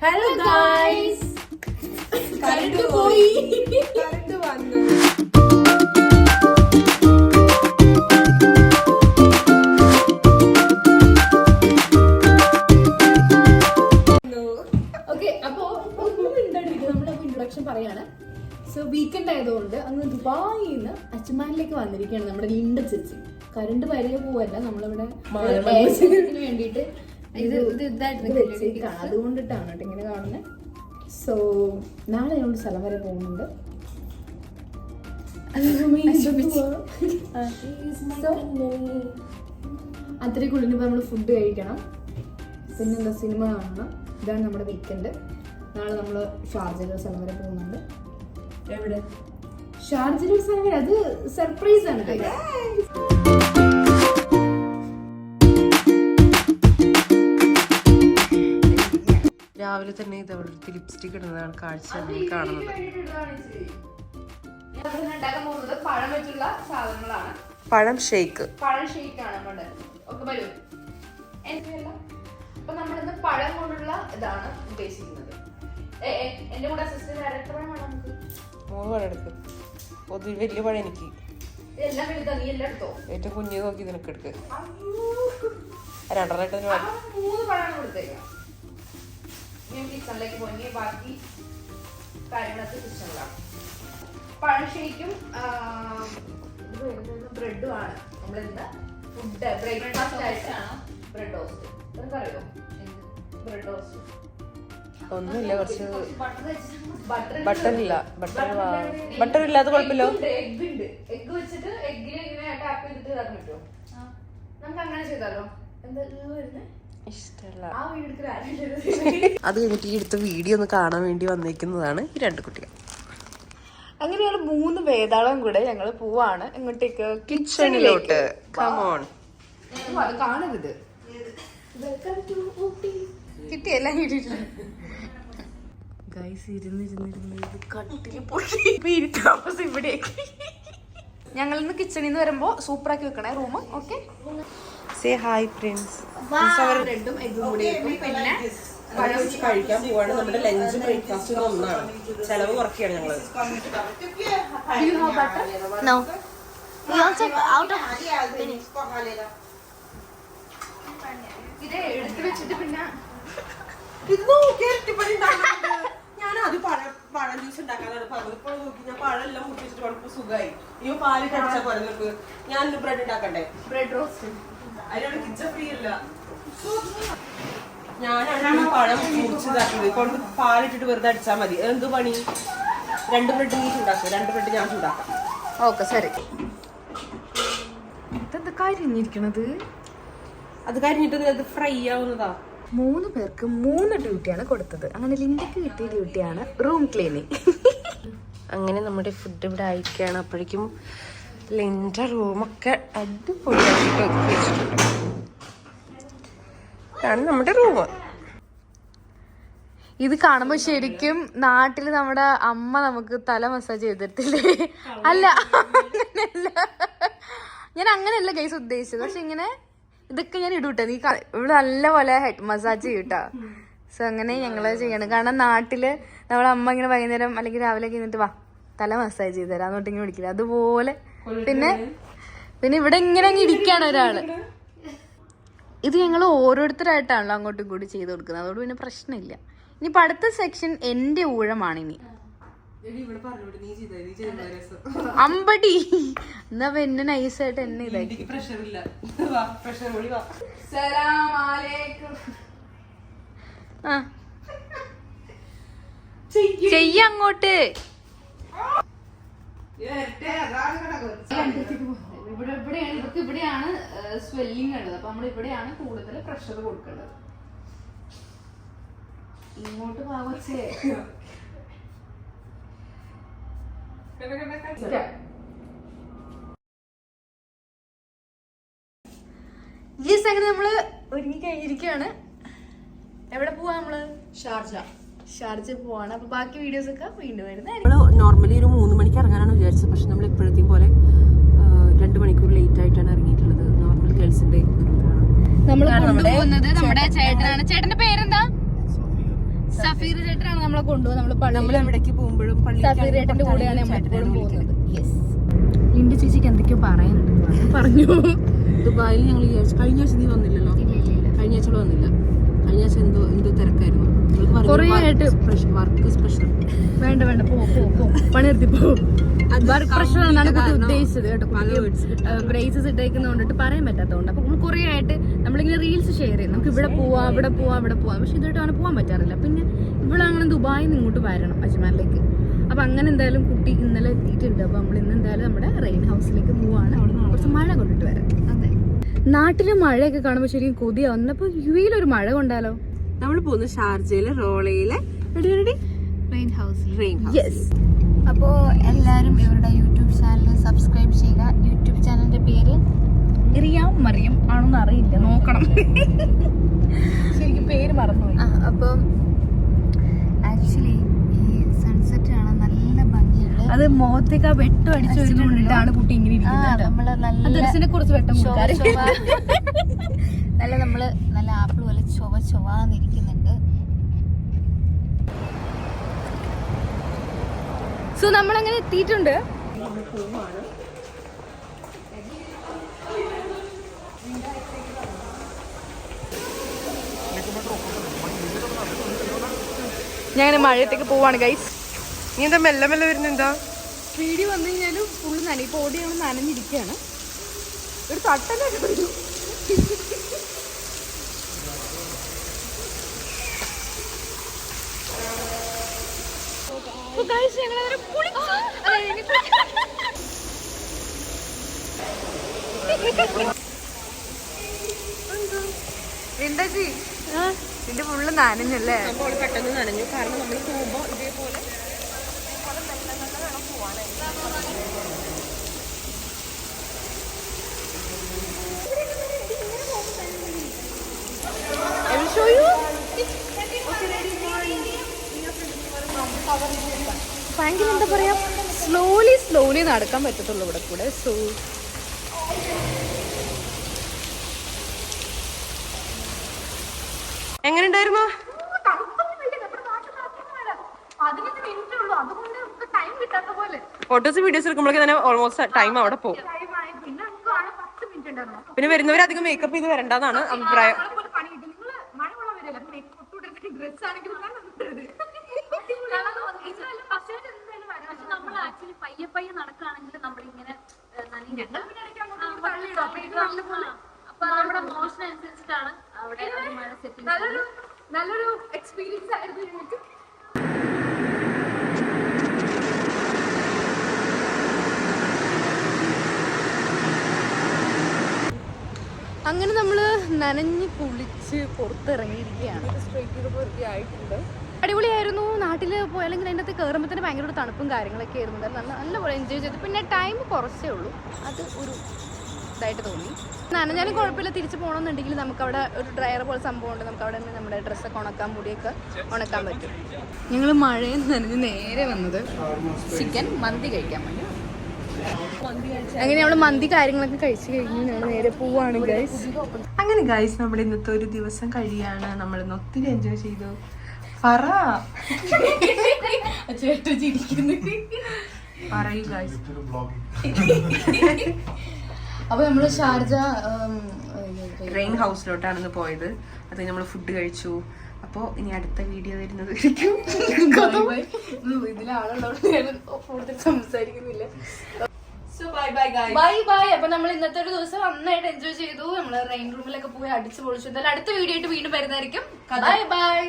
Hello guys current പോയി current വന്നു പറയാണ് സോ വീക്കെൻഡ് ആയതുകൊണ്ട് അങ്ങ് ദുബായിൽ നിന്ന് അച്ഛന്മാരിലേക്ക് വന്നിരിക്കുകയാണ് നമ്മുടെ ലിൻഡ ചേച്ചി കറണ്ട് വരിക പോവല്ല നമ്മളിവിടെ വേണ്ടിയിട്ട് ഇത് ഇത് ഇതായിട്ട് അതുകൊണ്ടിട്ടാണ് കേട്ടോ ഇങ്ങനെ കാണുന്നത് സോ നാളെ ഞങ്ങൾ സ്ഥലം വരെ പോകുന്നുണ്ട്. അത്രയ്ക്ക് ഉള്ളിൽ നമ്മൾ ഫുഡ് കഴിക്കണം. പിന്നെ എന്താ സിനിമ കാണണം. ഇതാണ് നമ്മുടെ വീക്കെൻഡ് നാളെ നമ്മൾ ഷാർജയിൽ സ്ഥലം വരെ പോകുന്നുണ്ട്. എവിടെ? ഷാർജയിൽ സ്ഥലം വരെ. അത് സർപ്രൈസ് ആണ് രാവിലെ തന്നെ ഇത് ഒരു ലിപ്സ്റ്റിക് ഇടുന്നതാണ് കാഴ്ച കാണുന്നത്. പഴം വെച്ചുള്ള സാധനങ്ങളാണ്. പഴം ഷേക്ക്. പഴം ഷേക്കാണ് നമ്മുടെ ഒക്കെ വരൂ. അപ്പൊ നമ്മളിന്ന് പഴം കൊണ്ടുള്ള ഇതാണ് ഉദ്ദേശിക്കുന്നത്. എന്റെ കൂടെ അസിസ്റ്റന്റ് ഡയറക്ടർ വേണം നമുക്ക്? മൂന്ന് പഴം എടുക്ക്. പൊതു വലിയ പഴം എനിക്ക്. ഇതെല്ലാം വലുതാ നീ എല്ലാം എടുത്തോ? ഏറ്റവും കുഞ്ഞു നോക്കി നിനക്ക് എടുക്ക്. രണ്ടര മൂന്ന് പഴം കൊടുത്തേക്കാം ഞാൻ കിച്ചണിലേക്ക് പോയി. ബാക്കി കാര്യങ്ങളൊക്കെ കിച്ചണിലാണ് പഴശ്ശേരിക്കും ബ്രെഡും ആണ്. നമ്മളിന്ന് ഫുഡ് ബ്രേക്ക്ഫാസ്റ്റ് ആയിട്ട് ബ്രെഡ് ടോസ്റ്റ് നിനക്കറിയോ? ബ്രെഡ് ടോസ്റ്റ് ഒന്നുമില്ല കുറച്ച് ബട്ടർ ബട്ടർ ഇല്ല ബട്ടർ ബട്ടർ ഇല്ലാത്ത കുഴപ്പമില്ല? എഗ് ഉണ്ട് എഗ് വെച്ചിട്ട് എഗ്ഗിനെ ഇങ്ങനെ ടാപ്പ് ചെയ്തിട്ട് ഇതാക്കാൻ പറ്റുമോ? നമുക്ക് അങ്ങനെ ചെയ്താലോ? എന്താ വരുന്നത് അത് കഴിഞ്ഞിട്ട് ഈ എടുത്ത വീഡിയോ ഒന്ന് കാണാൻ വേണ്ടി വന്നേക്കുന്നതാണ് ഈ രണ്ട് കുട്ടികൾ. അങ്ങനെ ഞങ്ങൾ മൂന്ന് വേതാളം കൂടെ ഞങ്ങൾ പോവാണ് ഇങ്ങോട്ടേക്ക് കിച്ചണിലോട്ട് കമോൺ അത് കാണരുത്. കിട്ടിയെല്ലാം? കിച്ചണിന്ന് ഗൈസ് പൊട്ടി. ഇവിടേക്ക്. കിച്ചണിൽ നിന്ന് വരുമ്പോ സൂപ്പറാക്കി വെക്കണേ room okay say hi Prince രണ്ടും എഗ്ഗും കൂടി കഴിക്കാൻ പോവാണ്. നമ്മുടെ ലഞ്ച് ബ്രേക്ക്ഫാസ്റ്റ് ഒന്നാണ്. ചെലവ് കുറയ്ക്കുകയാണ് ഞങ്ങൾ. ഇത് എടുത്ത് വെച്ചിട്ട് പിന്നെ ഇത് നോക്കി ഇരട്ടിപ്പണി ഉണ്ടാക്കുന്നുണ്ട്. ഞാൻ അത് പഴം പഴം ജ്യൂസ് ഉണ്ടാക്കാനാണ് പറഞ്ഞത് ഇപ്പൊ നോക്കി ഞാൻ പഴം എല്ലാം മുട്ടി വെച്ചിട്ട് വളരെ സുഖമായി ഇനി പാൽ അടിച്ചാൽ പോലെ നിനക്ക്. ഞാൻ ബ്രെഡ് ഉണ്ടാക്കണ്ടേ? ബ്രെഡ് റോസ്റ്റ് അതിനോട് കിച്ചൺ ഫ്രീ അല്ല. ഞാനാണ് പഴം മുറിച്ചതാക്കിയത് കൊണ്ട് പാലിട്ടിട്ട് വെറുതെ അടിച്ചാൽ മതി. എന്ത് പണി? രണ്ട് ബ്രെഡ് നീ ചൂടാക്കുക രണ്ട് ബ്രെഡ് ഞാൻ ചൂടാക്കാം. ഓക്കെ ശരി. ഇതെന്താ കരിഞ്ഞിരിക്കണത്? അത് കരിഞ്ഞിട്ട് അത് ഫ്രൈ ആവുന്നതാ. മൂന്ന് പേർക്ക് മൂന്ന് ഡ്യൂട്ടിയാണ് കൊടുത്തത്. അങ്ങനെ ലിൻഡയ്ക്ക് കിട്ടിയ ഡ്യൂട്ടിയാണ് റൂം ക്ലീനിങ്. അങ്ങനെ നമ്മുടെ ഫുഡ് ഇവിടെ അയക്കുകയാണ് അപ്പോഴേക്കും ലിന്റെ റൂമൊക്കെ അടിപൊളിയായിട്ട് ഒതുക്കി വെച്ചിട്ടുണ്ട്. ഇതാണ് നമ്മുടെ റൂം. ഇത് കാണുമ്പോ ശരിക്കും നാട്ടിൽ നമ്മുടെ അമ്മ നമുക്ക് തല മസാജ് ചെയ്തിട്ടില്ലേ? അല്ല അങ്ങനെയല്ല. ഞാൻ അങ്ങനെയല്ല ഗൈസ് ഉദ്ദേശിച്ചത്. പക്ഷെ ഇങ്ങനെ ഇതൊക്കെ ഞാൻ ഇടൂട്ടെ. നീ ഇവിടെ ഇവൾ നല്ല പോലെ ഹെഡ് മസാജ് ചെയ്യൂട്ടാ. സോ അങ്ങനെ ഞങ്ങൾ ചെയ്യണം. കാരണം നാട്ടിൽ നമ്മളെ അമ്മ ഇങ്ങനെ വൈകുന്നേരം അല്ലെങ്കിൽ രാവിലെ ഒക്കെ ഇരുന്നിട്ട് വാ തല മസാജ് ചെയ്ത് തരാം. എന്നിട്ട് ഇങ്ങനെ വിളിക്കില്ല. അതുപോലെ പിന്നെ പിന്നെ ഇവിടെ ഇങ്ങനെ അങ്ങ് ഇരിക്കാണ് ഒരാൾ. ഇത് ഞങ്ങൾ ഓരോരുത്തരായിട്ടാണല്ലോ അങ്ങോട്ടും ഇങ്ങോട്ടും ചെയ്ത് കൊടുക്കുന്നത്. അതുകൊണ്ട് പിന്നെ പ്രശ്നമില്ല. ഇനിയിപ്പോൾ അടുത്ത സെക്ഷൻ എന്റെ ഊഴമാണ് ഇനി. അമ്പടി. എന്നാ എന്നെ നൈസായിട്ട് എന്നെ ഇതാക്കി. ആ. ചെയ്യ. അങ്ങോട്ട്. ഇവിടെ ഇവിടെയാണ് ഇവർക്ക് ഇവിടെയാണ് സ്വെല്ലിംഗ് ഉള്ളത്. അപ്പൊ നമ്മൾ ഇവിടെയാണ് കൂടുതൽ പ്രഷർ കൊടുക്കേണ്ടത്. ഇങ്ങോട്ട് പാവച്ചേ ഈ സംഗതി നമ്മൾ ഒരുങ്ങി കഴിഞ്ഞിരിക്കുകയാണ് എവിടെ പോവാ നമ്മൾ? ഷാർജ. ഷാർജ പോവാണ്. അപ്പൊ ബാക്കി വീഡിയോസ് ഒക്കെ വീണ്ടും നമ്മൾ നോർമലി ഒരു മൂന്ന് മണിക്ക് ഇറങ്ങാനാണ് വിചാരിച്ചത്. പക്ഷെ നമ്മൾ ഇപ്പോഴത്തെയും പോലെ രണ്ട് മണിക്കൂർ ലേറ്റ് ആയിട്ടാണ് ഇറങ്ങിയിട്ടുള്ളത്. നോർമൽ ഗേൾസിന്റെ ഒരു ഇതാണ് നമ്മൾ കൊണ്ടുപോകുന്നത് നമ്മുടെ ചേട്ടനാണ്. ചേട്ടന്റെ പേരെന്താ? സഫീർ ചേട്ടനാണ് നമ്മളെ കൊണ്ടുപോകുന്നത്. നമ്മൾ പള്ളി നമ്മൾ എവിടേക്ക് പോകുമ്പോഴും സഫീർ ചേട്ടന്റെ കൂടെയാണ് നമ്മൾ എപ്പോഴും പോകുന്നത്. യെസ് ലിൻഡു ചേച്ചിക്ക് എന്തൊക്കെയോ പറയാനുണ്ട് പറഞ്ഞു. ദുബായിൽ ഞങ്ങൾ കഴിഞ്ഞ ആഴ്ച നീ വന്നില്ലല്ലോ? കഴിഞ്ഞ ആഴ്ച വന്നില്ല കഴിഞ്ഞ ആഴ്ച എന്തോ എന്തോ തിരക്കായിരുന്നു കുറേ ആയിട്ട് വർക്ക് സ്പെഷ്യൽ വേണ്ട വേണ്ട. പോ പോ പോ. പണിയെടുത്തി പോ. വർക്ക് പ്രഷർ എന്നാണ് കുട്ടി ഉദ്ദേശിച്ചത് കേട്ടോ. ബ്രേസസ് ഇട്ടേക്കുന്ന കൊണ്ടിട്ട് പറയാൻ പറ്റാത്തതുകൊണ്ട്. അപ്പൊ നമ്മൾ കുറേ ആയിട്ട് നമ്മളിങ്ങനെ റീൽസ് ഷെയർ ചെയ്യും. നമുക്ക് ഇവിടെ പോവാം ഇവിടെ പോവാം ഇവിടെ പോവാം. പക്ഷെ ഇതായിട്ട് അങ്ങനെ പോകാൻ പറ്റാറില്ല. പിന്നെ ഇവിടെ അങ്ങനെ ദുബായിൽ നിന്ന് ഇങ്ങോട്ട് വരണം അജ്മാനിലേക്ക് അപ്പൊ അങ്ങനെ എന്തായാലും കുട്ടി ഇന്നലെ എത്തിയിട്ടുണ്ട്. അപ്പൊ നമ്മൾ ഇന്ന് എന്തായാലും നമ്മുടെ റെയിൻ ഹൗസിലേക്ക് പോവാണ്. കുറച്ച് മഴ കൊണ്ടിട്ട് വരാം. അതെ. നാട്ടിൽ മഴയൊക്കെ കാണുമ്പോൾ ശരിക്കും കൊതിയാവുന്നു അപ്പൊ യു ഒരു മഴ കൊണ്ടാലോ? നമ്മൾ പോകുന്നത് ഷാർജയിലെ റോളയിലെ റെയിൻ ഹൗസ് റെയിൻ അപ്പോൾ എല്ലാവരും ഇവരുടെ യൂട്യൂബ് ചാനൽ സബ്സ്ക്രൈബ് ചെയ്യുക. യൂട്യൂബ് ചാനലിന്റെ പേര് റിയാം മറിയം ആണെന്ന് അറിയില്ല. നോക്കണം. ശരിക്കും പേര് മറന്നു അപ്പം ആക്ച്വലി ഈ സൺസെറ്റ് ആണ് നല്ല ഭംഗിയുണ്ട്. അത് മുഖത്തേക്ക് ആ വെട്ടം അടിച്ചു വരുന്നുണ്ടാണ് കുട്ടി ഇങ്ങനെ ഇരിക്കുന്നത്. നമ്മൾ നല്ല കുറിച്ച് വെട്ടം നല്ല നമ്മൾ നല്ല ആപ്പിൾ ചൊവ ചുവാന്നിരിക്കുന്നുണ്ട് സോ നമ്മൾ അങ്ങനെ എത്തിയിട്ടുണ്ട്. ഞാൻ മഴയത്തേക്ക് പോവാണ് ഗൈസ് നീ എന്താ മെല്ലെ മെല്ലെ വരുന്നെന്താ വീഡിയോ വന്നു കഴിഞ്ഞാലും ഫുള്ള് നനയും. ഇപ്പോൾ ഓടി ഞങ്ങൾ നനഞ്ഞിരിക്കുകയാണ് ഒരു തട്ടല്ലേ വരും. ആ, ഇതിന്റെ ഫുള്ള് നനഞ്ഞല്ലേ? അപ്പോൾ പെട്ടെന്ന് നനഞ്ഞു. കാരണം നമ്മൾ പോകുമ്പോ ഇതേപോലെ I will show you. ഭയങ്കര എന്താ പറയാ? സ്ലോലി സ്ലോലി നടക്കാൻ പറ്റത്തുള്ളൂ ഇവിടെ കൂടെ. സോ എങ്ങനെ ഉണ്ടായിരുന്നു ഫോട്ടോസ് വീഡിയോസ് എടുക്കുമ്പോഴേക്കും തന്നെ ഓൾമോസ്റ്റ് ടൈം അവിടെ പോകും. പിന്നെ വരുന്നവരധികം മേക്കപ്പ് ചെയ്ത് വരണ്ടെന്നാണ് അഭിപ്രായം നമ്മൾ ആക്ച്വലി പയ്യെ പയ്യെ നടക്കുകയാണെങ്കിൽ നമ്മളിങ്ങനെ അപ്പൊ നമ്മുടെ മോഷൻ അനുസരിച്ചിട്ടാണ് അവിടെ നല്ലൊരു നല്ലൊരു എക്സ്പീരിയൻസ് ആയിരുന്നു ഞങ്ങൾക്ക്. അങ്ങനെ നമ്മൾ നനഞ്ഞ് കുളിച്ച് പുറത്തിറങ്ങിയിരിക്കുകയാണ്. അടിപൊളിയായിരുന്നു. നാട്ടിൽ പോയി അല്ലെങ്കിൽ അതിന്റെ അകത്ത് കയറുമ്പോൾ തന്നെ ഭയങ്കര തണുപ്പും കാര്യങ്ങളൊക്കെ ആയിരുന്നു. നല്ല നല്ലപോലെ എൻജോയ് ചെയ്തു. പിന്നെ ടൈം കുറച്ചേ ഉള്ളൂ. അത് ഒരു ഇതായിട്ട് തോന്നി. നനഞ്ഞാലും കുഴപ്പമില്ല. തിരിച്ച് പോകണമെന്നുണ്ടെങ്കിൽ നമുക്ക് അവിടെ ഒരു ഡ്രയർ പോലെ സംഭവം ഉണ്ട്. നമുക്ക് അവിടെ നിന്ന് നമ്മുടെ ഡ്രസ്സൊക്കെ ഉണക്കാൻ മുടിയൊക്കെ ഉണക്കാൻ പറ്റും. ഞങ്ങൾ മഴയിൽ നനഞ്ഞ് നേരെ വന്നത് ചിക്കൻ മന്തി കഴിക്കാൻ വേണ്ടി. അങ്ങനെ നമ്മൾ മന്തി കാര്യങ്ങളൊക്കെ കഴിച്ചു കഴിഞ്ഞു ഞങ്ങൾ നേരെ പോവാണ് ഗൈസ് അങ്ങനെ ഗൈസ് നമ്മുടെ ഇന്നത്തെ ഒരു ദിവസം കഴിയാണ്. നമ്മൾ ഇന്ന് ഒത്തിരി എൻജോയ് ചെയ്തു. പറ ചേട്ടൻ ചിരിക്കുന്നു പറയൂ ഗൈസ് അപ്പൊ നമ്മൾ ഷാർജ റെയിൻ ഹൗസിലോട്ടാണ് പോയത്. അത് നമ്മൾ ഫുഡ് കഴിച്ചു. അപ്പോ ഇനി അടുത്ത വീഡിയോ വരുന്നത് കൂടുതൽ സംസാരിക്കുന്നില്ല. ബൈ ബൈ അപ്പൊ നമ്മൾ ഇന്നത്തെ ഒരു ദിവസം നന്നായിട്ട് എൻജോയ് ചെയ്തു. നമ്മൾ റെയിൻ റൂമിലൊക്കെ പോയി അടിച്ചു പൊളിച്ചു. എന്തായാലും അടുത്ത വീഡിയോ ആയിട്ട് വീണ്ടും വരുന്നതായിരിക്കും. Bye bye